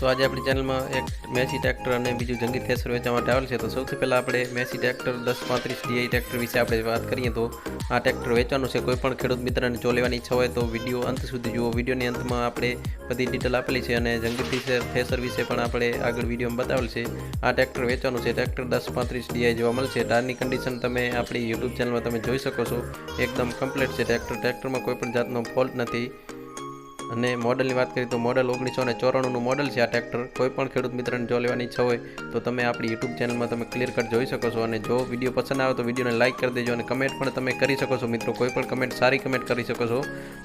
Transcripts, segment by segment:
તો આજે આપણી ચેનલમાં એક મેસી ટ્રેક્ટર અને બીજું જંગી થેસર વેચવા માટે આવેલ છે. તો સૌથી પહેલાં આપણે મેસી ટ્રેક્ટર દસ પાંત્રીસ ડીઆઈ ટ્રેક્ટર વિશે આપણે વાત કરીએ તો આ ટ્રેક્ટર વેચવાનું છે. કોઈ પણ ખેડૂત મિત્રને જો લેવાની ઈચ્છા હોય તો વીડિયો અંત સુધી જુઓ. વિડીયોની અંતમાં આપણે બધી ડિટેલ આપેલી છે અને જંગી થેસર વિશે પણ આપણે આગળ વિડીયોમાં બતાવેલ છે. આ ટ્રેક્ટર વેચવાનું છે. ટ્રેક્ટર દસ પાંત્રીસ ડીઆઈ જોવા મળશે ટાયરની કન્ડિશન તમે આપણી યુટ્યુબ ચેનલમાં તમે જોઈ શકો છો. એકદમ કમ્પ્લીટ છે ટ્રેક્ટર. ટ્રેક્ટરમાં કોઈ પણ જાતનો ફોલ્ટ નથી. અને મોડલની વાત કરીએ તો મોડલ ઓગણીસો ને ચોરાણુંનું મોડલ છે આ ટ્રેક્ટર. કોઈ પણ ખેડૂત મિત્રને જો લેવાની ઈચ્છા હોય તો તમે આપણી યુટ્યુબ ચેનલમાં તમે ક્લિયર કટ જોઈ શકો છો અને જો વીડિયો પસંદ આવે તો વિડીયોને લાઇક કરી દેજો અને કમેન્ટ પણ તમે કરી શકો છો મિત્રો. કોઈ પણ કમેન્ટ સારી કમેન્ટ કરી શકો છો.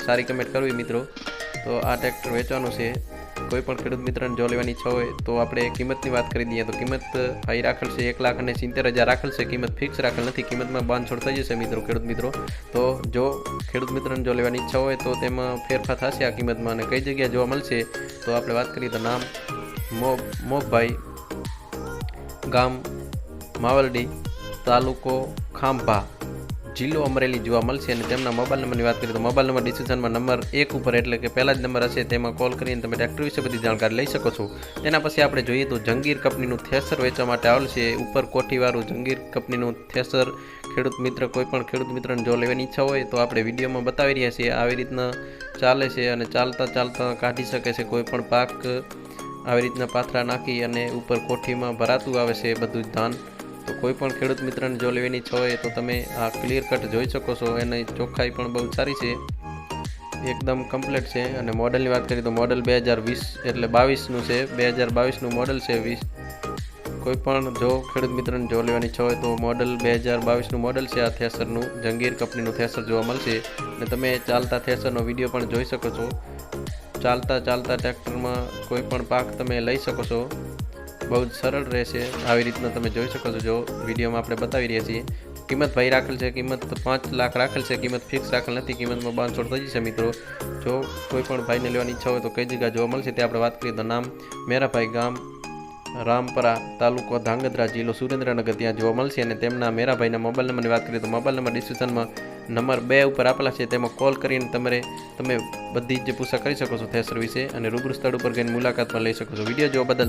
સારી કમેન્ટ કરવી મિત્રો. તો આ ટ્રેક્ટર વેચવાનું છે. કોઈ પણ ખેડૂત મિત્રને જો લેવાની ઈચ્છા હોય તો આપણે કિંમતની વાત કરી દઈએ. તો કિંમત હાઈ રાખેલ છે એક લાખ અને સિત્તેર હજાર રાખેલ છે. કિંમત ફિક્સ રાખેલ નથી. કિંમતમાં બાંધછોડ થઈ જશે મિત્રો, ખેડૂત મિત્રો. તો જો ખેડૂત મિત્રને જો લેવાની ઈચ્છા હોય તો તેમાં ફેરફાર થશે આ કિંમતમાં અને કઈ જગ્યાએ જોવા મળશે તો આપણે વાત કરીએ તો નામ મોબ મોબભાઈ ગામ, માવલડી, તાલુકો ખાંભા. જિલ્લો અમરેલી જોવા મળશે અને તેમના મોબાઈલ નંબરની વાત કરીએ તો મોબાઈલ નંબર ડિસ્ક્રિપ્શનમાં નંબર એક ઉપર એટલે કે પહેલા જ નંબર હશે, તેમાં કોલ કરીને તમે ટ્રેક્ટર વિશે બધી જાણકારી લઈ શકો છો. તેના પછી આપણે જોઈએ તો જંગીર કંપનીનું થેસર વેચવા માટે આવેલ છે ઉપર કોઠીવાળું જંગીર કંપનીનું થેસર. ખેડૂત મિત્ર, કોઈ પણ ખેડૂત મિત્રને જો લેવાની ઈચ્છા હોય તો આપણે વિડીયોમાં બતાવી રહ્યા છીએ. આવી રીતના ચાલે છે અને ચાલતા ચાલતા કાઢી શકે છે કોઈ પણ પાક. આવી રીતના પાથરા નાખી અને ઉપર કોઠીમાં ભરાતું આવે છે બધું જ ધાન. તો કોઈ પણ ખેડૂત મિત્રને જો લેવાની હોય તો તમે આ ક્લિયર કટ જોઈ શકો છો. એની ચોખ્ખાઈ પણ બહુ સારી છે. એકદમ કમ્પ્લીટ છે. અને મોડલની વાત કરીએ તો મોડલ બે હજાર વીસ એટલે બાવીસનું છે. બે હજાર બાવીસનું મોડલ છે વીસ. કોઈ પણ જો ખેડૂત મિત્રને જો લેવાની ઈચ્છા હોય તો મોડલ બે હજાર બાવીસનું મોડલ છે. આ થેસરનું જંગીર કંપનીનું થેસર જોવા મળશે. અને તમે ચાલતા થેસરનો વીડિયો પણ જોઈ શકો છો. ચાલતા ચાલતા ટ્રેક્ટરમાં કોઈ પણ પાક તમે લઈ શકો છો. બહુ જ સરળ રહેશે. આવી રીતના તમે જોઈ શકો છો. જો વિડીયોમાં આપણે બતાવી રહ્યા છીએ, કિંમત ભાઈ રાખેલ છે, કિંમત પાંચ લાખ રાખેલ છે, કિંમત ફિક્સ રાખેલ નથી, કિંમતમાં બાંધછોડ થઈ જશે મિત્રો. જો કોઈ પણ ભાઈને લેવાની ઈચ્છા હોય તો કઈ જગ્યા જોવા મળશે તે આપણે વાત કરીએ. તો નામ મેરાભાઈ ગામ, રામપરા તાલુકો ધાંગધ્રા જિલ્લો સુરેન્દ્રનગર, ત્યાં જોવા મળશે અને તેમના મેરાભાઈના મોબાઈલ નંબરની વાત કરીએ તો મોબાઈલ નંબર ડિસ્ક્રિપ્શનમાં નંબર બે ઉપર આપેલા છે. તેમાં કોલ કરીને તમારે, તમે બધી જ પૂછા કરી શકો છો. થેસર વિશે અને રૂબરૂ સ્થળ ઉપર ગઈને મુલાકાત પણ લઈ શકો છો. વીડિયો જોવા બદલ